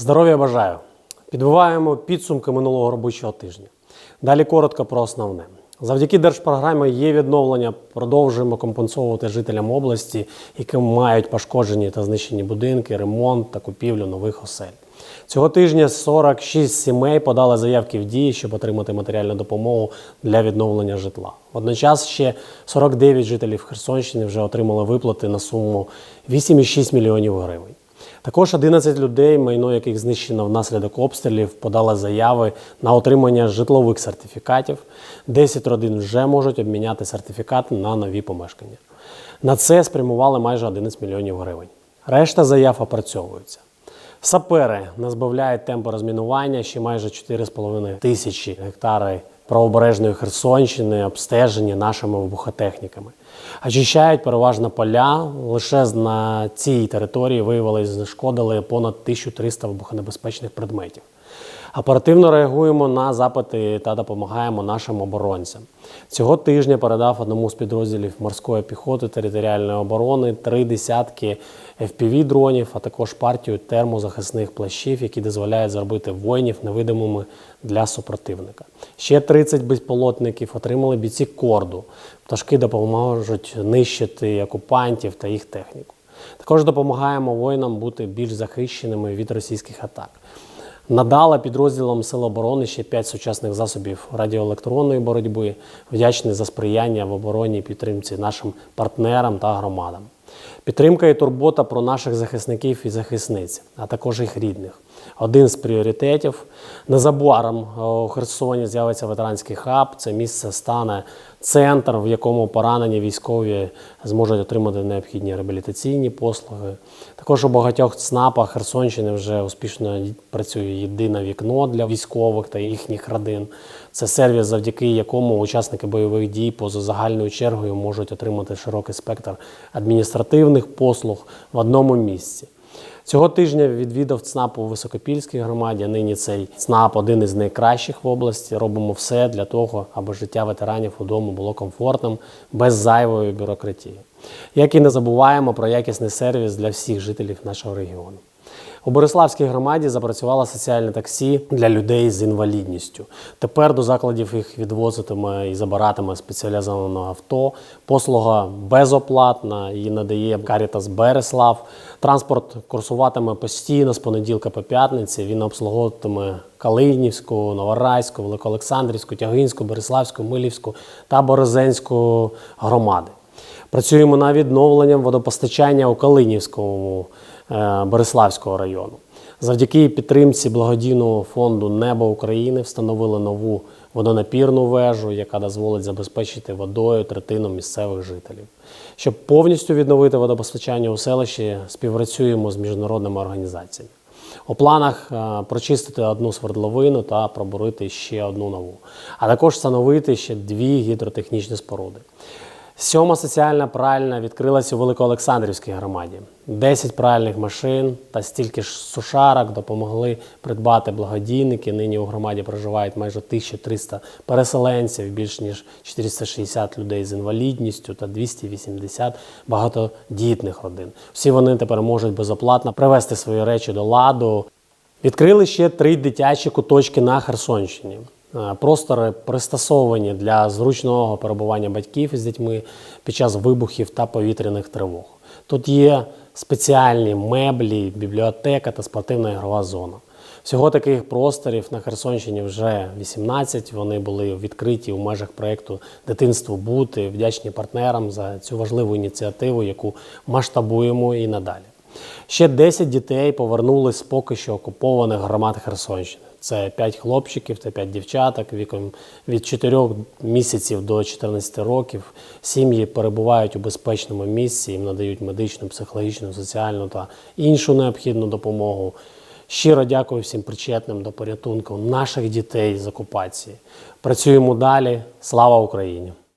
Здоров'я бажаю! Підбиваємо підсумки минулого робочого тижня. Далі коротко про основне. Завдяки держпрограмі є відновлення. Продовжуємо компенсовувати жителям області, які мають пошкоджені та знищені будинки, ремонт та купівлю нових осель. Цього тижня 46 сімей подали заявки в дії, щоб отримати матеріальну допомогу для відновлення житла. Водночас ще 49 жителів Херсонщини вже отримали виплати на суму 8,6 мільйонів гривень. Також 11 людей, майно яких знищено внаслідок обстрілів, подали заяви на отримання житлових сертифікатів. 10 родин вже можуть обміняти сертифікати на нові помешкання. На це спрямували майже 11 мільйонів гривень. Решта заяв опрацьовуються. Сапери не збавляють темпи розмінування, ще майже 4,5 тисячі гектари правобережної Херсонщини обстежені нашими вибухотехніками. Очищають переважно поля. Лише на цій території виявили і знешкодили понад 1300 вибухонебезпечних предметів. Оперативно реагуємо на запити та допомагаємо нашим оборонцям. Цього тижня передав одному з підрозділів морської піхоти територіальної оборони три десятки FPV-дронів, а також партію термозахисних плащів, які дозволяють зробити воїнів невидимими для супротивника. Ще 30 безполотників отримали бійці корду. Пташки допоможуть нищити окупантів та їх техніку. Також допомагаємо воїнам бути більш захищеними від російських атак. Надала підрозділам Сил оборони ще 5 сучасних засобів радіоелектронної боротьби. Вдячний за сприяння в обороні і підтримці нашим партнерам та громадам. Підтримка і турбота про наших захисників і захисниць, а також їх рідних. Один з пріоритетів. Незабаром е, у Херсоні з'явиться ветеранський хаб. Це місце стане центр, в якому поранені військові зможуть отримати необхідні реабілітаційні послуги. Також у багатьох ЦНАПах Херсонщини вже успішно працює єдине вікно для військових та їхніх родин. Це сервіс, завдяки якому учасники бойових дій поза загальною чергою можуть отримати широкий спектр адміністративних послуг в одному місці. Цього тижня відвідав ЦНАП у Високопільській громаді. Нині цей ЦНАП один із найкращих в області. Робимо все для того, аби життя ветеранів удому було комфортним, без зайвої бюрократії. Як і не забуваємо про якісний сервіс для всіх жителів нашого регіону. У Бориславській громаді запрацювало соціальне таксі для людей з інвалідністю. Тепер до закладів їх відвозитиме і забиратиме спеціалізоване авто. Послуга безоплатна, її надає Карітас Береслав. Транспорт курсуватиме постійно з понеділка по п'ятниці. Він обслуговуватиме Калинівську, Новорайську, Великоолександрівську, Тягинську, Береславську, Милівську та Борозенську громади. Працюємо над відновленням водопостачання у Калинівському Бориславського району. Завдяки підтримці благодійного фонду Небо України встановили нову водонапірну вежу, яка дозволить забезпечити водою третину місцевих жителів. Щоб повністю відновити водопостачання у селищі, співпрацюємо з міжнародними організаціями. У планах е, прочистити одну свердловину та пробурити ще одну нову, а також встановити ще дві гідротехнічні споруди. Сьома соціальна пральна відкрилася у Великоолександрівській громаді. 10 пральних машин та стільки ж сушарок допомогли придбати благодійники. Нині у громаді проживають майже 1300 переселенців, більш ніж 460 людей з інвалідністю та 280 багатодітних родин. Всі вони тепер можуть безоплатно привезти свої речі до ладу. Відкрили ще три дитячі куточки на Херсонщині. Е, Простори пристосовані для зручного перебування батьків із дітьми під час вибухів та повітряних тривог. Тут є спеціальні меблі, бібліотека та спортивна ігрова зона. Всього таких просторів на Херсонщині вже 18. Вони були відкриті у межах проєкту Дитинство бути. Вдячні партнерам за цю важливу ініціативу, яку масштабуємо і надалі. Ще 10 дітей повернулись з поки що окупованих громад Херсонщини. Це 5 хлопчиків та 5 дівчаток віком від 4 місяців до 14 років. Сім'ї перебувають у безпечному місці, їм надають медичну, психологічну, соціальну та іншу необхідну допомогу. Щиро дякую всім причетним до порятунку наших дітей з окупації. Працюємо далі. Слава Україні!